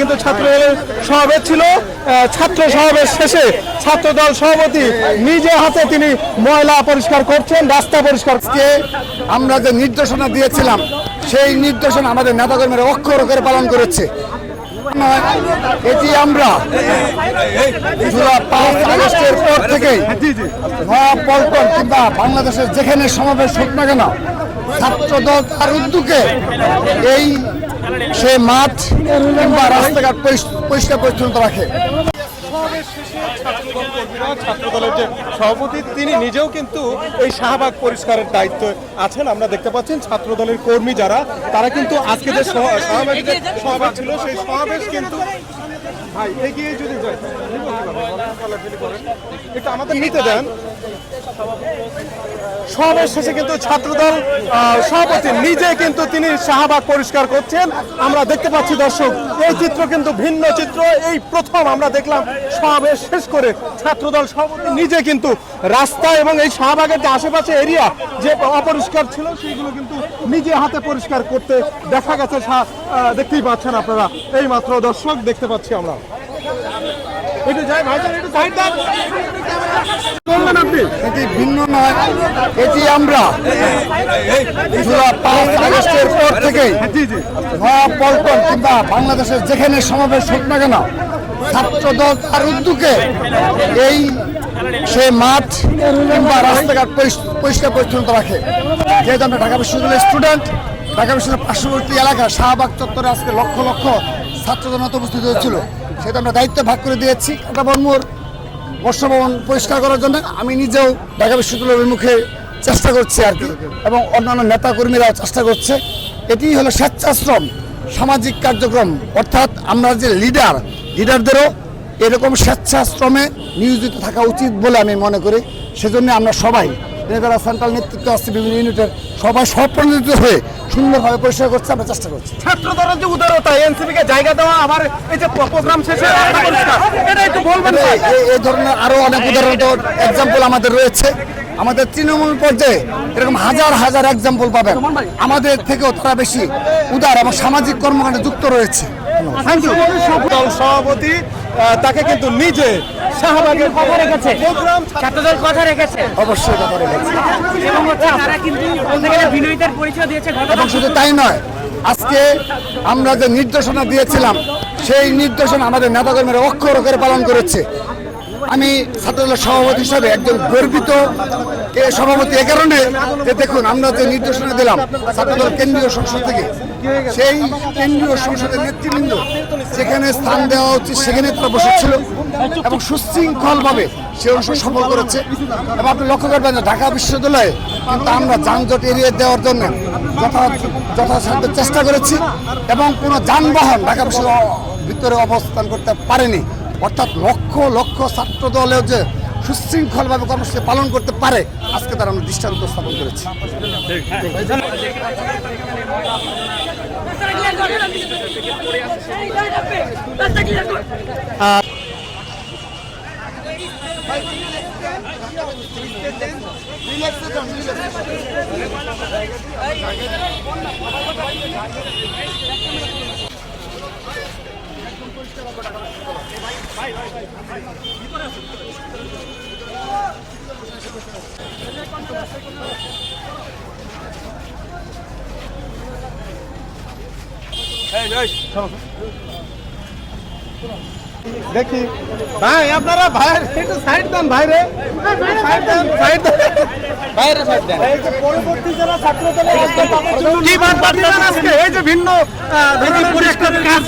কিন্তু ছাত্র সমাবেশ ছিল। ছাত্র সমাবেশ শেষে ছাত্র দল সভাপতি নিজে হাতে তিনি ময়লা পরিষ্কার করছেন, রাস্তা পরিষ্কার আমরা যে নির্দেশনা দিয়েছিলাম, সেই নির্দেশনা আমাদের নেতাকর্মীরা অক্ষর করে পালন করেছে। এটি আমরা পাঁচ আগস্টের পর থেকেই নয়া পল্টন কিংবা বাংলাদেশের যেখানে সমাবেশ হোক না কেন ছাত্রদল তার উদ্যোগে এই সে মাঠ কিংবা রাস্তাঘাট পরিষ- পরিষ্কার পরিচ্ছন্ন রাখে। ছাত্রদলের যে সভাপতি, তিনি নিজেও কিন্তু শাহবাগ পরিষ্কারের দায়িত্ব আছেন। আমরা দেখতে পাচ্ছেন ছাত্রদলের কর্মী যারা, তারা কিন্তু সেই সমাবেশ কিন্তু আমাদের নিতে দেন। সমাবেশ শেষে কিন্তু ছাত্রদল সভাপতি নিজে কিন্তু তিনি শাহবাগ পরিষ্কার করছেন। আমরা দেখতে পাচ্ছি দর্শক, এই চিত্র কিন্তু ভিন্ন চিত্র। এই প্রথম আমরা দেখলাম সমাবেশ শেষ করে ছাত্রদল সভাপতি নিজে কিন্তু রাস্তা এবং এই শাহবাগের যে আশেপাশে এরিয়া যে অপরিষ্কার ছিল সেইগুলো কিন্তু নিজে হাতে পরিষ্কার করতে দেখা গেছে দেখতেই পাচ্ছেন আপনারা। এই মাত্র দর্শক দেখতে পাচ্ছি আমরা। একটু যাই ভাইজান একটু সাইড দেন বলবেন আপনি এটি ভিন্ন নয়, এটি আমরা। আগস্টের পর পল্টন কিংবা বাংলাদেশের যেখানে সমাবেশ হোক না কেন তার উদ্যোগে এই সে মাঠ কিংবা রাস্তাঘাট পরিষ্কার পরিচ্ছন্ন রাখে। যেহেতু আমরা ঢাকা বিশ্ববিদ্যালয়ের স্টুডেন্ট, ঢাকা বিশ্ববিদ্যালয়ের পার্শ্ববর্তী এলাকা শাহবাগ চত্বরে আজকে লক্ষ লক্ষ ছাত্র জনতা উপস্থিত হয়েছিল। সেটা আমরা দায়িত্ব ভাগ করে দিয়েছি। কাটা বর্মর বর্ষভবন পরিষ্কার করার জন্য আমি নিজেও ঢাকা বিশ্ববিদ্যালয়ের মুখে চেষ্টা করছি আর কি। এবং অন্যান্য নেতাকর্মীরাও চেষ্টা করছে। এটি হলো স্বেচ্ছাশ্রম, সামাজিক কার্যক্রম। অর্থাৎ আমরা যে লিডার, লিডারদেরও এরকম স্বেচ্ছাশ্রমে নিয়োজিত থাকা উচিত বলে আমি মনে করি। সেজন্য আমরা সবাই যারা সেন্ট্রাল নেতৃত্ব আছে বিভিন্ন ইউনিটের সবাই স্বপ্রণোদিত হয়ে সুন্দরভাবে পরিষ্কার করছে আমরা চেষ্টা করছি। ছাত্র দলের যে উদারতা এনসিপি কে জায়গা দেওয়া আবার এই যে প্রোগ্রাম শেষে এটা একটু বলবেন এই- ধরনের আরও অনেক উদাহরণ এক্সাম্পল আমাদের রয়েছে। আমাদের তৃণমূল পর্যায়ে এরকম হাজার হাজার এক্সাম্পল পাবেন। আমাদের থেকেও তারা বেশি উদার এবং সামাজিক কর্মকাণ্ডে যুক্ত রয়েছে। দল সভাপতি তাকে কিন্তু নিজে শাহবাগের কথা রেখেছে। ছাত্রদল কথা রেখেছে। অবশ্যই কথা রেখেছে। এবং তারা কিন্তু বিনয়িতার পরিচয় দিয়েছে এবং শুধু তাই নয় আজকে আমরা যে নির্দেশনা দিয়েছিলাম সেই নির্দেশনা আমাদের নেতাকর্মীরা অক্ষর করে পালন করেছে। আমি ছাত্রদলের সভাপতি হিসাবে একজন গর্বিত এ সভাপতি এ কারণে যে দেখুন, আমরা যে নির্দেশনা দিলাম ছাত্রদল কেন্দ্রীয় সংসদ থেকে, সেই কেন্দ্রীয় সংসদের নেতৃবৃন্দ যেখানে স্থান দেওয়া উচিত সেখানে তারা বসেছিল এবং সুশৃঙ্খলভাবে সে অংশ সফল করেছে। এবং আপনি লক্ষ্য করবেন যে ঢাকা বিশ্ববিদ্যালয়ে কিন্তু আমরা যানজট এড়িয়ে দেওয়ার জন্য যথা- যথাসাধ্য চেষ্টা করেছি এবং কোনো যানবাহন ঢাকা বিশ্ববিদ্যালয়ের ভিতরে অবস্থান করতে পারেনি। অর্থাৎ লক্ষ লক্ষ ছাত্র দলেও যে সুশৃঙ্খলভাবে কর্মসূচি পালন করতে পারে, আজকে তারা আমরা দৃষ্টান্ত স্থাপন করেছি। দেখি। ভাই আপনারা ভাই একটু সাইড দেন ভাইরে। সাইড দেন। সাইড দেন ভাইরে সাইড দেন। এই যে পরবর্তী যারা ছাত্র দলের কি বাদ বাদ আজকে? এই যে ভিন্ন পরিষ্কার কাজ